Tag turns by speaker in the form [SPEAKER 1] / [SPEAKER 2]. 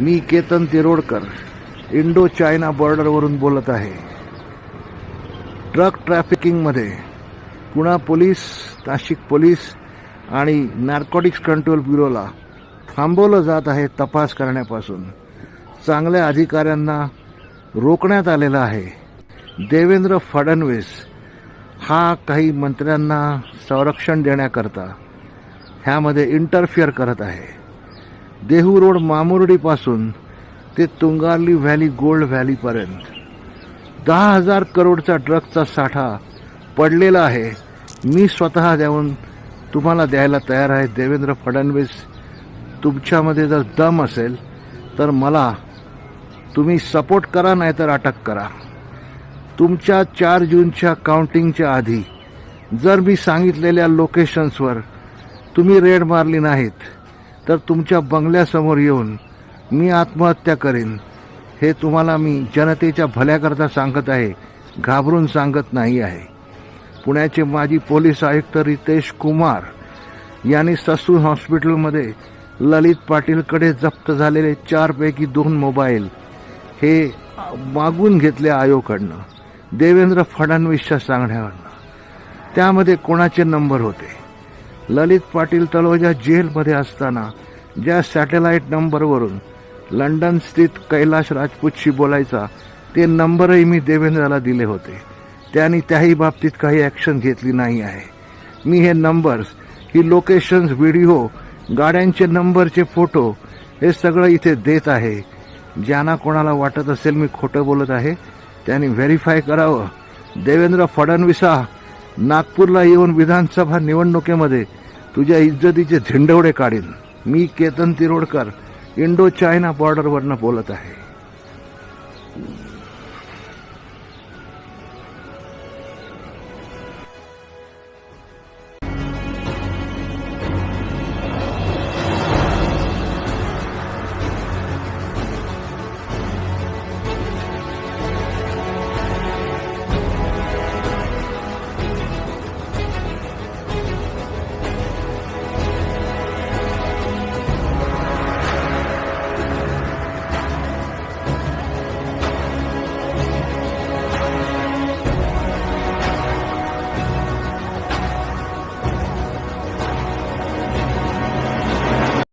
[SPEAKER 1] मी Ketan Tirodkar Indo China बॉर्डरवरून बोलत आहे. ट्रक ट्रॅफिकिंगमध्ये पुणा पोलीस नाशिक पोलीस आणि नार्कोटिक्स कंट्रोल ब्युरोला थांबवलं जात आहे तपास करण्यापासून. चांगल्या अधिकाऱ्यांना रोखण्यात आलेलं आहे. देवेंद्र फडणवीस हा काही मंत्र्यांना संरक्षण देण्याकरता ह्यामध्ये इंटरफिअर करत आहे. देहू रोड मामुर्डीपासून ते तुंगारली व्हॅली गोल्ड व्हॅलीपर्यंत. दहा हजार करोडचा ड्रगचा साठा पडलेला आहे. मी स्वतः देऊन तुम्हाला द्यायला तयार आहे. देवेंद्र फडणवीस तुमच्यामध्ये जर दम असेल तर मला तुम्ही सपोर्ट करा नाहीतर अटक करा. तुमच्या चार जूनच्या काउंटिंगच्या आधी जर मी सांगितलेल्या लोकेशन्सवर तुम्ही रेड मारली नाहीत तर तुमच्या बंगल्यासमोर येऊन मी आत्महत्या करेन. हे तुम्हाला मी जनतेच्या भल्याकरता सांगत आहे घाबरून सांगत नाही आहे. पुण्याचे माजी पोलीस आयुक्त रितेश कुमार यांनी ससून हॉस्पिटलमध्ये ललित पाटीलकडे जप्त झालेले चारपैकी दोन मोबाईल हे मागून घेतले आयोकडनं. देवेंद्र फडणवीसच्या सांगण्यावरनं. त्यामध्ये कोणाचे नंबर होते? ललित पाटील तळोजा जेलमध्ये असताना ज्या सॅटेलाईट नंबरवरून लंडन स्थित कैलाश राजपूतशी बोलायचा ते नंबरही मी देवेंद्रला दिले होते. त्यांनी त्याही बाबतीत काही ॲक्शन घेतली नाही आहे. मी हे नंबर्स ही लोकेशन्स व्हिडिओ गाड्यांचे नंबरचे फोटो हे सगळं इथे देत आहे. ज्यांना कोणाला वाटत असेल मी खोटं बोलत आहे त्यांनी व्हेरीफाय करावं. देवेंद्र फडणवीसा नागपूरला येऊन विधानसभा निवडणुकीमध्ये तुझ्या इज्जतीचे झेंडवडे काढीन. मी केतन तिरोडकर इंडो चायना बॉर्डरवरनं बोलत आहे.